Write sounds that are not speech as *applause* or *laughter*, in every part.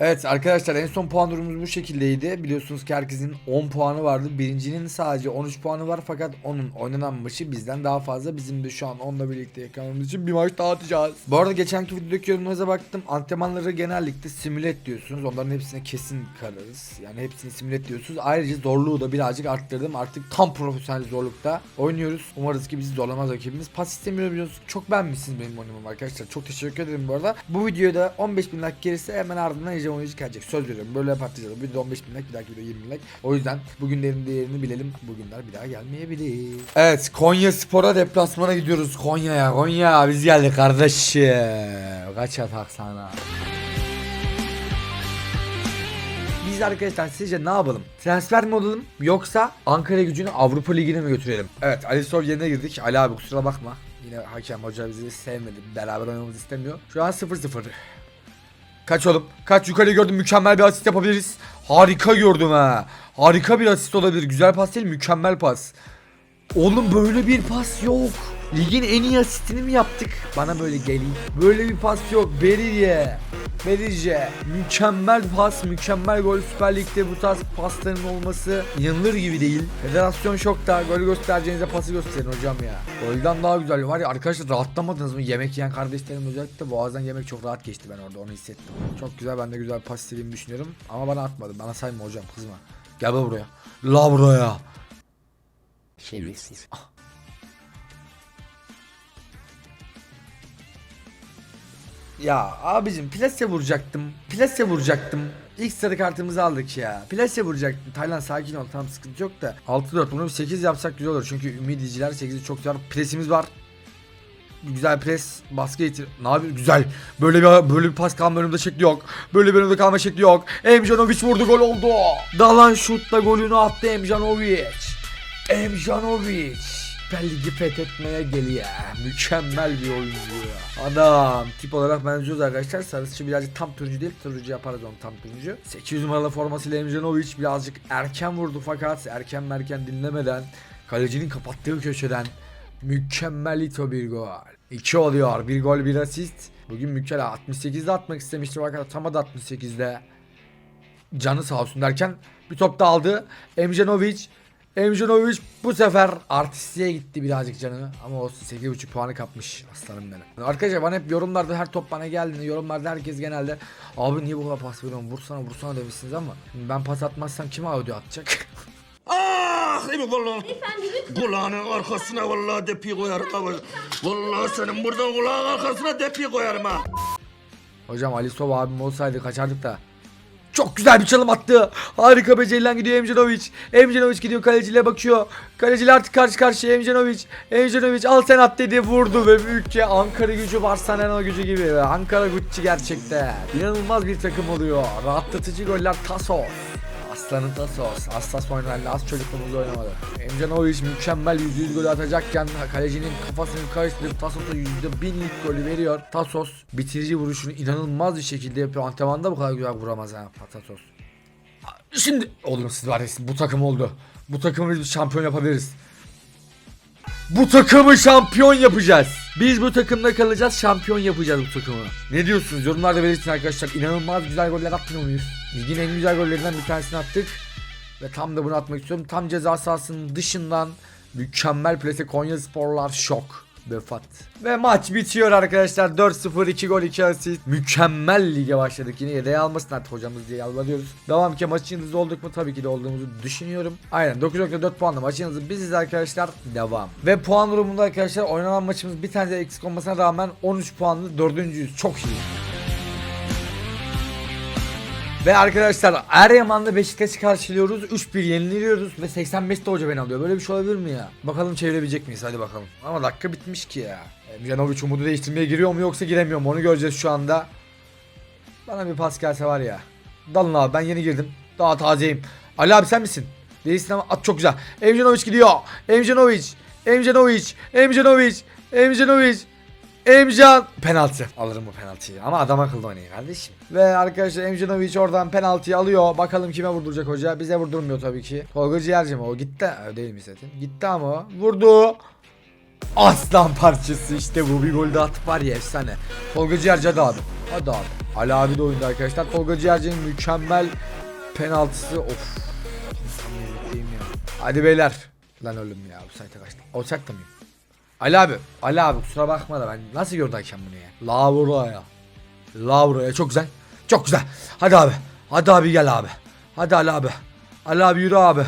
Evet arkadaşlar en son puan durumumuz bu şekildeydi. Biliyorsunuz ki herkesin 10 puanı vardı. Birincinin sadece 13 puanı var fakat onun oynanan maçı bizden daha fazla. Bizim de şu an onunla birlikte yakalamamız için bir maç daha atacağız. Bu arada geçenki videodaki yorumlarınıza baktım. Antrenmanları genellikle simüle et diyorsunuz. Onların hepsine kesin kararız. Yani hepsini simüle et diyorsunuz. Ayrıca zorluğu da birazcık arttırdım. Artık tam profesyonel zorlukta oynuyoruz. Umarız ki bizi zorlamaz rakibimiz. Pas istemiyor biliyorsunuz. Çok beğenmişsiniz benim oyunumu arkadaşlar. Çok teşekkür ederim bu arada. Bu videoda 15 bin like gelirse hemen ardından Ece Oyuncu gelecek. Söz veriyorum. Böyle patlayacağız. Bu videoda 15 bin like bir dahaki videoda 20 bin like. O yüzden bugünlerin değerini bilelim. Bugünler bir daha gelmeyebilir. Evet Konya Spor'a deplasmana gidiyoruz. Konya'ya Konya biz geldik kardeşim. Kaç atak sana. Biz arkadaşlar sizce ne yapalım? Transfer mi olalım yoksa Ankara gücünü Avrupa Ligi'ne mi götürelim? Evet Ali Sol yerine girdik. Ali abi kusura bakma. Yine hakem hoca bizi sevmedi. Beraber oynamamızı istemiyor. Şu an 0-0. Kaç oğlum? Kaç yukarı gördüm mükemmel bir asist yapabiliriz. Harika gördüm ha. Harika bir asist olabilir. Güzel pas değil mükemmel pas. Oğlum böyle bir pas yok. Ligin en iyi asistini mi yaptık? Bana böyle gelin. Böyle bir pas yok. Berilye. Berilye. Mükemmel pas, mükemmel gol. Süper Lig'de bu tarz pasların olması inanılır gibi değil. Federasyon şokta. Gol göstereceğinize pası gösterin hocam ya. Golden daha güzel. Var ya arkadaşlar rahatlamadınız mı? Yemek yiyen kardeşlerim özellikle boğazdan yemek çok rahat geçti ben orada onu hissettim. Çok güzel ben de güzel pas istediğimi düşünüyorum. Ama bana atmadı. Bana sayma hocam kızma. Gel buraya. La buraya. Şerefsiz. Ya abicim plase vuracaktım. Plase vuracaktım. İlk sarı kartımızı aldık ya. Plase vuracaktım. Taylan sakin ol tamam sıkıntı yok da. 6-4 bunu bir 8 yapsak güzel olur. Çünkü ümidiciler 8'i çok güzel. Presimiz var. Güzel pres, baskı getir. Ne yapıyor? Güzel. Böyle bir böyle bir pas kalma önümde şekli yok. Böyle bir önümde kalma şekli yok. Emjanovic vurdu gol oldu. Dalan şutla golünü attı Emjanovic. Emjanovic. Süper Ligi fethetmeye geliyor. Mükemmel bir oyuncu ya. Adam tip olarak benziyoruz arkadaşlar. Sarısı birazcık tam turuncu değil. Turuncu yaparız onu tam turuncu. 800 numaralı formasıyla Emjanovic birazcık erken vurdu fakat erken merken dinlemeden kalecinin kapattığı köşeden mükemmel ito bir gol. 2 oluyor. Bir gol bir asist. Bugün mükemmel 68'de atmak istemişti fakat atamadı 68'de. Canı sağ olsun derken bir top da aldı. Emjanovic Emjanovic bu sefer artistliğe gitti birazcık canı ama o 8.5 puanı kapmış aslanım benim. Arkadaşlar bana hep yorumlarda her top bana geldiğinde yorumlarda herkes genelde abi niye bu kadar pas veriyorsun vursana vursana demişsiniz ama ben pas atmazsam kime audio atacak? *laughs* Ah mi vallahi? Kulağının arkasına vallahi depi koyarım ama. Vallahi senin buradan kulağın arkasına depi koyarım ha. Hocam Ali Sova abim olsaydı kaçardık da. Çok güzel bir çalım attı. Harika Ceylan gidiyor Emjanovic. Emjanovic gidiyor kaleciyle bakıyor. Kaleciyle artık karşı karşıya Emjanovic. Emjanovic al sen at dedi vurdu ve büyükçe Ankara gücü Barcelona gücü gibi. Ankara Gucci gerçekten. İnanılmaz bir takım oluyor. Rahatlatıcı goller Tasos. Aslanın Tasos. Hassas oynayan az çocukluğumuzda oynamadı. Emjanovic mükemmel %100 golü atacakken kalecinin kafasını karıştırıp Tasos'a %1000'lik golü veriyor. Tasos bitirici vuruşunu inanılmaz bir şekilde yapıyor. Antrenmanda bu kadar güzel vuramaz ha Tasos. Şimdi oğlum siz var ya bu takım oldu. Bu takımı biz şampiyon yapabiliriz. Bu takımı şampiyon yapacağız. Biz bu takımda kalacağız, şampiyon yapacağız bu takımı. Ne diyorsunuz? Yorumlarda belirtin arkadaşlar. İnanılmaz güzel goller atmıyor muyuz? Ligin en güzel gollerinden bir tanesini attık. Ve tam da bunu atmak istiyorum. Tam ceza sahasının dışından mükemmel plase Konya Sporlar şok. Vefat. Ve maç bitiyor arkadaşlar. 4-0 2 gol 2 asist. Mükemmel lige başladık. Yine yedeğe almasın artık hocamız diye yalvarıyoruz. Devam ki maçın yıldızı olduk mu? Tabii ki de olduğumuzu düşünüyorum. Aynen 9.4 puanla maçın yıldızı biziz arkadaşlar. Devam. Ve puan durumunda arkadaşlar oynanan maçımız bir tane de eksik olmasına rağmen 13 puanlı 4. Çok iyi. Ve arkadaşlar Eryaman'da Beşiktaş'ı karşılıyoruz. 3-1 yeniliyoruz ve 85'te hoca beni alıyor. Böyle bir şey olabilir mi ya? Bakalım çevirebilecek miyiz? Hadi bakalım. Ama dakika bitmiş ki ya. Emjanovic umudu değiştirmeye giriyor mu yoksa giremiyor mu? Onu göreceğiz şu anda. Bana bir pas gelse var ya. Dalın abi ben yeni girdim. Daha tazeyim. Ali abi sen misin? Değilsin ama at çok güzel. Emjanovic gidiyor. Emjanovic. Emjanovic. Emjanovic. Emjanovic. Emcan penaltı. Alırım bu penaltıyı ama adam akıllı oynayın kardeşim. Ve arkadaşlar Emjanovic oradan penaltıyı alıyor. Bakalım kime vurduracak hoca. Bize vurdurmuyor tabii ki. Tolga Ciğerci mi o? Gitti. Ö, Değil mi zaten? Gitti ama o. Vurdu. Aslan parçası işte bu bir gol de atıp var ya efsane. Tolga Ciğerci hadi abi. Hadi abi. Ali abi de oyunda arkadaşlar. Tolga Ciğerci'nin mükemmel penaltısı. Of. Hadi beyler. Lan ölüm ya bu sayta kaçtı. Olacak da mıyım? Ali abi. Ali abi kusura bakma da ben nasıl gördü hakem bunu ya? Lavra'ya. Lavra'ya çok güzel. Çok güzel. Hadi abi. Hadi abi gel abi. Hadi Ali abi. Ali abi yürü abi.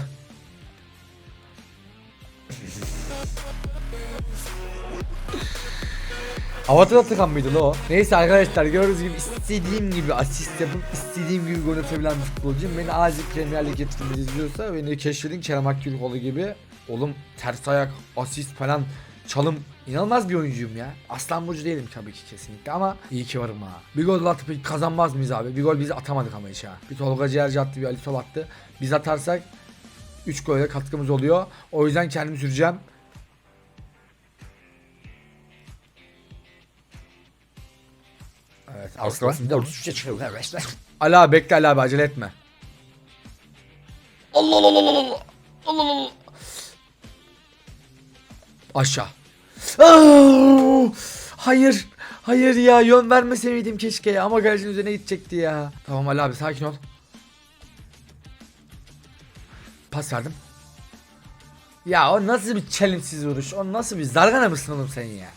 Avatar Atakan mıydı la o? Neyse arkadaşlar gördüğünüz gibi istediğim gibi asist yapıp istediğim gibi gol atabilen bir futbolcuyum. Beni acil Premier Lig getirmenizi izliyorsa beni keşfedin Kerem Aktürkoğlu gibi. Oğlum ters ayak, asist falan, Çalım inanılmaz bir oyuncuyum ya. Aslan burcu değilim tabii ki kesinlikle ama iyi ki varım ha. Bir gol atıp kazanmaz mıyız abi? Bir gol biz atamadık ama hiç ha. Bir Tolga Ciğerci attı bir Ali Sol attı. Biz atarsak 3 gole katkımız oluyor. O yüzden kendimi süreceğim. Evet. Aslında 33'e çıkıyor. Ala bekle Ala abi acele etme. Allah Allah Allah Allah Allah Allah Allah Aşağı. Aa! Hayır. Hayır ya yön vermeseydim keşke ya ama garajın üzerine gidecekti ya. Tamam Ali abi sakin ol. Pas verdim. Ya o nasıl bir çelimsiz vuruş? O nasıl bir zargana mısın oğlum sen ya?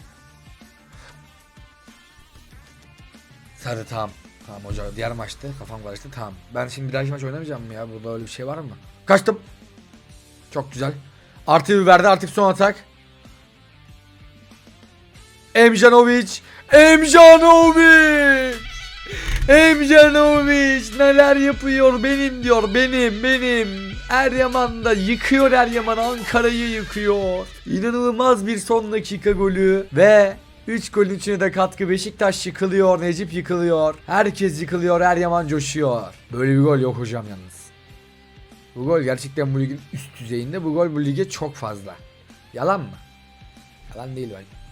Sarı tamam. Tamam hoca diğer maçta kafam karıştı tamam. Ben şimdi bir dahaki maç oynamayacağım mı ya? Burada öyle bir şey var mı? Kaçtım. Çok güzel. Artı bir verdi artık son atak. Emjanovic. Emjanovic. Emjanovic neler yapıyor benim diyor benim benim. Eryaman'da yıkıyor Eryaman Ankara'yı yıkıyor. İnanılmaz bir son dakika golü ve 3 golün içine de katkı Beşiktaş yıkılıyor, Necip yıkılıyor. Herkes yıkılıyor, Eryaman coşuyor. Böyle bir gol yok hocam yalnız. Bu gol gerçekten bu ligin üst düzeyinde. Bu gol bu lige çok fazla. Yalan mı? Yalan değil bence.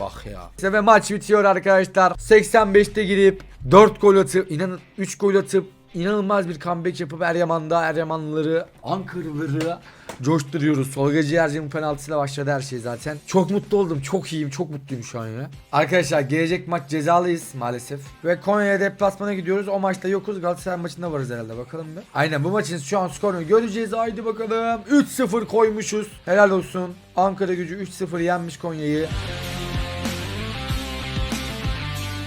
Bak ya. İşte ve maç bitiyor arkadaşlar. 85'te girip 4 gol atıp inanın 3 gol atıp inanılmaz bir comeback yapıp Eryaman'da Eryamanlıları, Ankaralıları coşturuyoruz. Solga Ciğerci'nin penaltısıyla başladı her şey zaten. Çok mutlu oldum. Çok iyiyim. Çok mutluyum şu an ya. Arkadaşlar gelecek maç cezalıyız maalesef. Ve Konya'ya deplasmana gidiyoruz. O maçta yokuz. Galatasaray maçında varız herhalde. Bakalım bir. Aynen bu maçın şu an skorunu göreceğiz. Haydi bakalım. 3-0 koymuşuz. Helal olsun. Ankara gücü 3-0 yenmiş Konya'yı.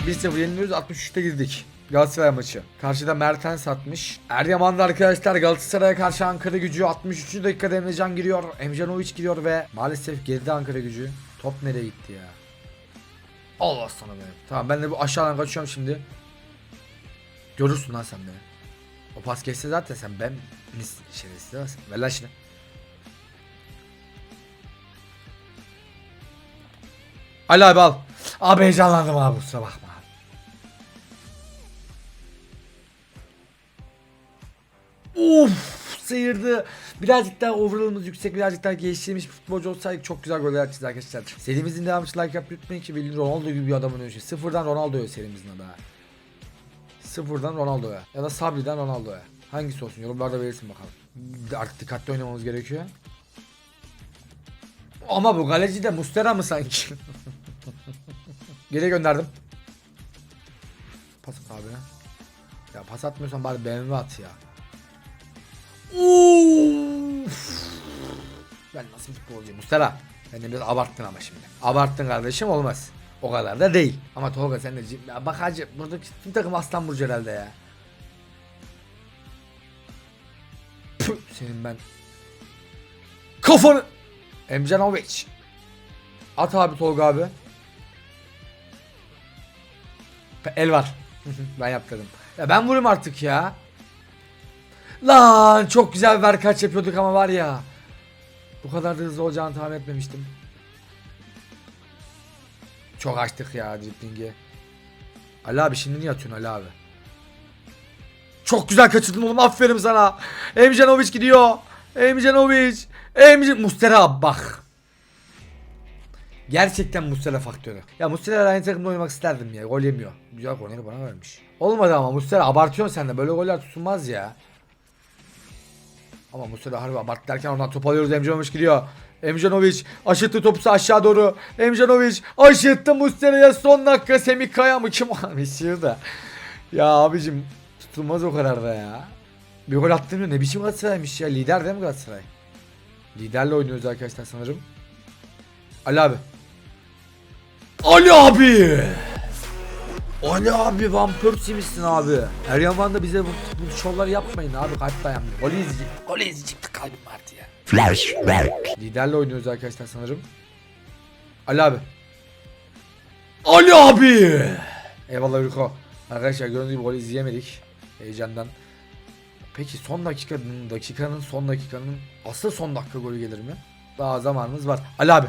1-0 yeniliyoruz 63'te girdik. Galatasaray maçı. Karşıda Mertens atmış. Eryaman'da arkadaşlar Galatasaray'a karşı Ankara gücü 63. dakikada Emrecan giriyor. Emjanovic giriyor ve maalesef geride Ankara gücü. Top nereye gitti ya? Allah sana be. Tamam ben de bu aşağıdan kaçıyorum şimdi. Görürsün lan sen beni. O pas geçse zaten sen ben şerefsiz dersin. Ver lan şunu. Ali abi al. Abi heyecanlandım abi kusura bakma Uf sıyırdı. Birazcık daha overall'ımız yüksek, birazcık daha geliştirilmiş bir futbolcu olsaydık çok güzel goller atacağız arkadaşlar. Serimizin devamı için like yapmayı unutmayın ki Bilin Ronaldo gibi bir adamın önce. Sıfırdan Ronaldo'ya serimizin adı. Sıfırdan Ronaldo'ya ya da Sabri'den Ronaldo'ya. Hangisi olsun yorumlarda belirsin bakalım. Artık dikkatli oynamamız gerekiyor. Ama bu galeci de Mustera mı sanki? *laughs* Geri gönderdim. Pas at abi. Ya pas atmıyorsan bari BMW at ya. Ben nasıl futbolcuyum Mustera? Sen de biraz abarttın ama şimdi. Abarttın kardeşim olmaz. O kadar da değil. Ama Tolga sen de bak hacı buradaki tüm takım Aslan Burcu herhalde ya. Püh, senin ben. Kafanı. Emjanovic. At abi Tolga abi. El var. *laughs* ben yaptırdım. Ya ben vurayım artık ya. Lan çok güzel ver kaç yapıyorduk ama var ya. Bu kadar da hızlı olacağını tahmin etmemiştim. Çok açtık ya dripling'i. Ali abi şimdi niye atıyorsun Ali abi? Çok güzel kaçırdın oğlum aferin sana. Emjanovic gidiyor. Emjanovic. Emre Mustera bak. Gerçekten Mustera faktörü. Ya Mustera aynı takımda oynamak isterdim ya. Gol yemiyor. Güzel golleri bana vermiş. Olmadı ama Mustera abartıyorsun sen de. Böyle goller tutulmaz ya. Ama Mustera harbi abart derken ondan top alıyoruz. Emjanovic gidiyor. Emjanovic aşıttı topu aşağı doğru. Emjanovic aşıttı Mustera'ya son dakika Semih Kaya mı kim? *laughs* Bir da. Ya abicim tutulmaz o kadar da ya. Bir gol attım ya ne biçim Galatasaray'mış ya. Lider değil mi Galatasaray? Liderle oynuyoruz arkadaşlar sanırım. Ali abi. Ali abi. Ali abi Van Persie misin abi? Her yaman da bize bu, bu şovlar yapmayın abi kalp dayandı. Gol izleyecek. Gol izleyecekti kalbim vardı ya. Flashback. Liderle oynuyoruz arkadaşlar sanırım. Ali abi. Ali abi. Eyvallah Ülko. Arkadaşlar gördüğünüz gibi gol izleyemedik. Heyecandan. Peki son dakikanın, dakikanın son dakikanın asıl son dakika golü gelir mi? Daha zamanımız var. Ali abi.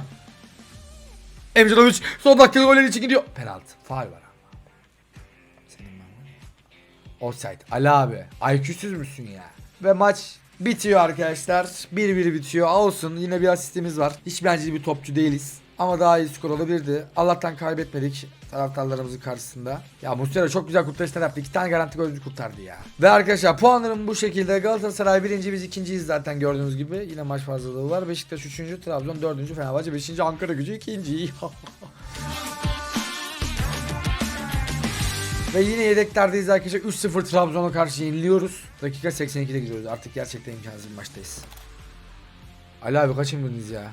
Emre'novic son dakikada goller için gidiyor. Penaltı. Faul var Offside. Ali abi. IQ'süz müsün ya? Ve maç bitiyor arkadaşlar. 1-1 bitiyor. Olsun yine bir asistimiz var. Hiç bence bir topçu değiliz. Ama daha iyi skor olabilirdi. Allah'tan kaybetmedik taraftarlarımızın karşısında. Ya Muslera çok güzel kurtarışlar yaptı. İki tane garanti golcü kurtardı ya. Ve arkadaşlar puanlarım bu şekilde. Galatasaray birinci biz ikinciyiz zaten gördüğünüz gibi. Yine maç fazlalığı var. Beşiktaş üçüncü, Trabzon dördüncü, Fenerbahçe beşinci, Ankara gücü ikinci. *laughs* Ve yine yedeklerdeyiz arkadaşlar. 3-0 Trabzon'a karşı yeniliyoruz. Dakika 82'de gidiyoruz. Artık gerçekten imkansız bir maçtayız. Ali abi kaçındınız ya?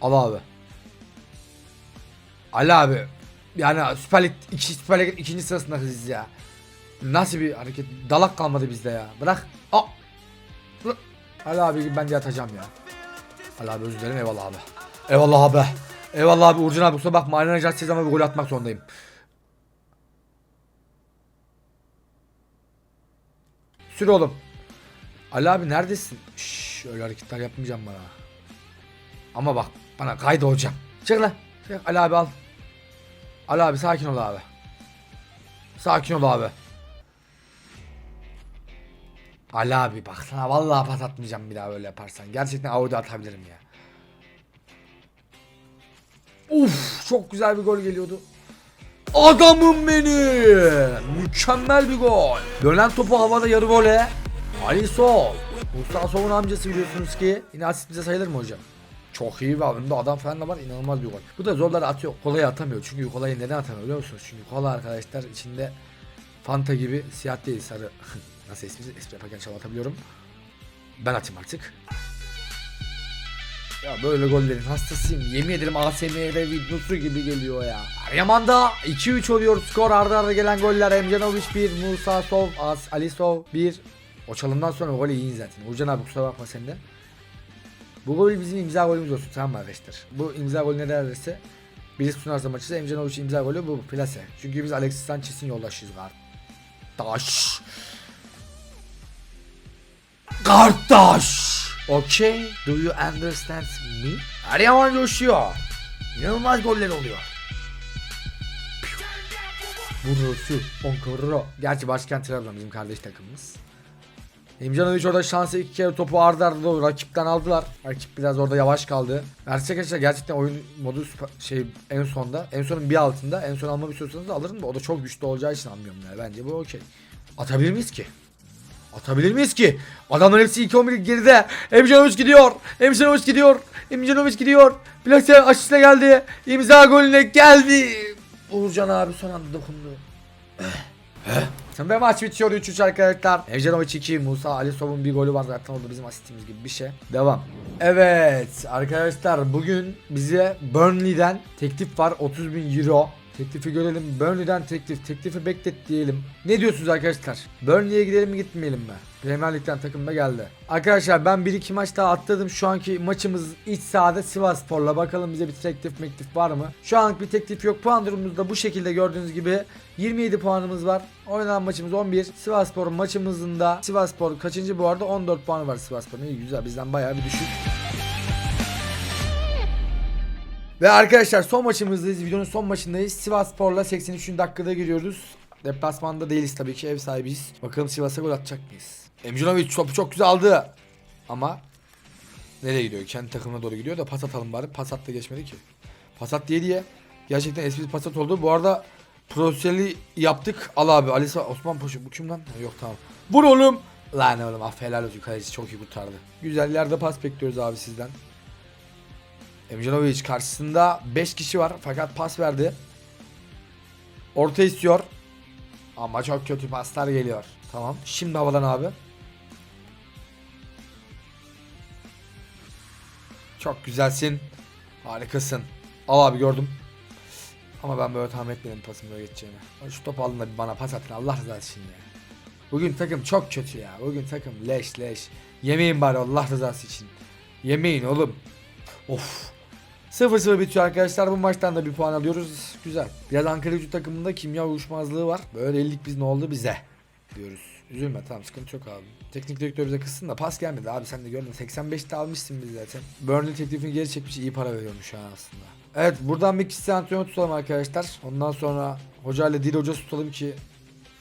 Al abi. Ali abi. Yani Süper Lig, iki, Süper Lig ikinci sırasındayız ya. Nasıl bir hareket? Dalak kalmadı bizde ya. Bırak. Aa. Ali abi ben de atacağım ya. Ali abi özür dilerim eyvallah abi. Eyvallah abi. Eyvallah abi Uğurcan abi kusura bakma. Aynen Caddesi'yiz ama bir gol atmak zorundayım. Sür oğlum. Ali abi neredesin? Şşş öyle hareketler yapmayacağım bana. Ama bak bana kaydı hocam. Çık lan. Çık Ali abi al. Ali abi sakin ol abi. Sakin ol abi. Ali abi bak sana vallahi pas atmayacağım bir daha böyle yaparsan. Gerçekten Audi atabilirim ya. Uf çok güzel bir gol geliyordu. Adamım benim. Mükemmel bir gol. Dönen topu havada yarı gole. Ali Sol. Mustafa Sol'un amcası biliyorsunuz ki. Yine asist bize sayılır mı hocam? Çok iyi bir önünde adam falan da var inanılmaz bir gol. Bu da zorları atıyor. Kolay atamıyor. Çünkü kolayı neden atamıyor biliyor musunuz? Çünkü kola arkadaşlar içinde Fanta gibi siyah değil sarı. *laughs* Nasıl espri, espri yaparken şal atabiliyorum. Ben atayım artık. Ya böyle gollerin hastasıyım. Yemin ederim ASMR videosu gibi geliyor ya. Yaman'da 2-3 oluyor skor arda arda gelen goller. Emcanovic 1, Musa Sov, As, Ali Sov 1. O çalımdan sonra gol iyi zaten. Uğurcan abi kusura bakma sen. Bu gol bizim imza golümüz olsun tamam mı arkadaşlar? Bu imza golü ne derse Bilis sunarsa maçı Emcanovic imza golü bu plase. Çünkü biz Alexis Sanchez'in yoldaşıyız kardeş. Kardeş. Okay, do you understand me? Her yaman coşuyor. İnanılmaz goller oluyor. Burası Ankara. Gerçi başkent Trabzon bizim kardeş takımımız. İmcanovic orada şansı iki kere topu ardı arda rakipten aldılar. Rakip biraz orada yavaş kaldı. Versek arkadaşlar gerçekten oyun modu şey en sonda. En sonun bir altında. En son almamı istiyorsanız da alırım da o da çok güçlü olacağı için almıyorum yani. Bence bu okey. Atabilir miyiz ki? Atabilir miyiz ki? Adamların hepsi 2-11 geride. Emjanovic gidiyor. Emjanovic gidiyor. Emjanovic gidiyor. Plase asiste geldi. İmza golüne geldi. Uğurcan abi son anda dokundu. Ve maç bitiyor 3-3 arkadaşlar. Emjanovic 2, Musa Alisov'un bir golü var zaten oldu bizim asistimiz gibi bir şey. Devam. Evet arkadaşlar bugün bize Burnley'den teklif var 30 bin euro. Teklifi görelim. Burnley'den teklif. Teklifi beklet diyelim. Ne diyorsunuz arkadaşlar? Burnley'e gidelim mi gitmeyelim mi? Premier Lig'den takım da geldi. Arkadaşlar ben 1-2 maç daha atladım. Şu anki maçımız iç sahada Sivasspor'la. Bakalım bize bir teklif meklif var mı? Şu anlık bir teklif yok. Puan durumumuz da bu şekilde gördüğünüz gibi. 27 puanımız var. Oynanan maçımız 11. Sivasspor'un maçımızın da Sivasspor kaçıncı bu arada? 14 puanı var Sivasspor'un. İyi güzel bizden bayağı bir düşük. Ve arkadaşlar son maçımızdayız. Videonun son maçındayız. Sivasspor'la 83. dakikada giriyoruz. Deplasmanda değiliz tabii ki ev sahibiyiz. Bakalım Sivas'a gol atacak mıyız? Emcinovic topu çok güzel aldı. Ama nereye gidiyor? Kendi takımına doğru gidiyor da pas atalım bari. Pas at da geçmedi ki. Pas at diye diye. Gerçekten esprili pas at oldu. Bu arada profesyoneli yaptık. Al abi. Ali Osman Paşa. Bu kim lan? Yok tamam. Vur oğlum. Lan oğlum af helal olsun. Kaleci çok iyi kurtardı. Güzel yerde pas bekliyoruz abi sizden. Emjanovic karşısında 5 kişi var fakat pas verdi. Orta istiyor. Ama çok kötü paslar geliyor. Tamam. Şimdi havadan abi. Çok güzelsin. Harikasın. Al abi gördüm. Ama ben böyle tahmin etmedim pasın böyle geçeceğini. Şu topu alın da bir bana pas atın Allah rızası için ya. Bugün takım çok kötü ya. Bugün takım leş leş. Yemeyin bari Allah rızası için. Yemeyin oğlum. Of. 0-0 bitiyor arkadaşlar. Bu maçtan da bir puan alıyoruz. Güzel. Biraz Ankara gücü takımında kimya uyuşmazlığı var. Böyle ellik biz ne oldu bize diyoruz. Üzülme tamam sıkıntı yok abi. Teknik direktör bize kızsın da pas gelmedi abi sen de gördün 85'te almışsın biz zaten. Burnley teklifini geri çekmiş iyi para veriyormuş an aslında. Evet buradan bir kişi antrenör tutalım arkadaşlar. Ondan sonra hocayla dil hocası tutalım ki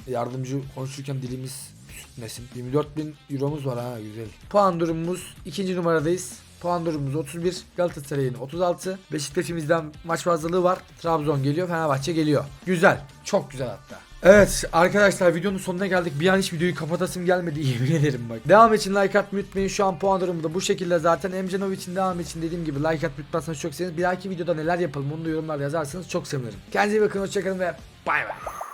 yardımcı konuşurken dilimiz sürtmesin. 24 bin euromuz var ha güzel. Puan durumumuz ikinci numaradayız. Puan durumumuz 31. Galatasaray'ın 36. Beşiktaş'ımızdan maç fazlalığı var. Trabzon geliyor. Fenerbahçe geliyor. Güzel. Çok güzel hatta. Evet arkadaşlar videonun sonuna geldik. Bir an hiç videoyu kapatasım gelmedi *laughs* yemin ederim bak. Devam için like atmayı unutmayın. Şu an puan durumu da bu şekilde zaten. Emcanovic'in devam için dediğim gibi like atmayı unutmazsanız çok seviniriz. Bir dahaki videoda neler yapalım onu da yorumlarda yazarsanız çok sevinirim. Kendinize iyi bakın hoşçakalın ve bay bay.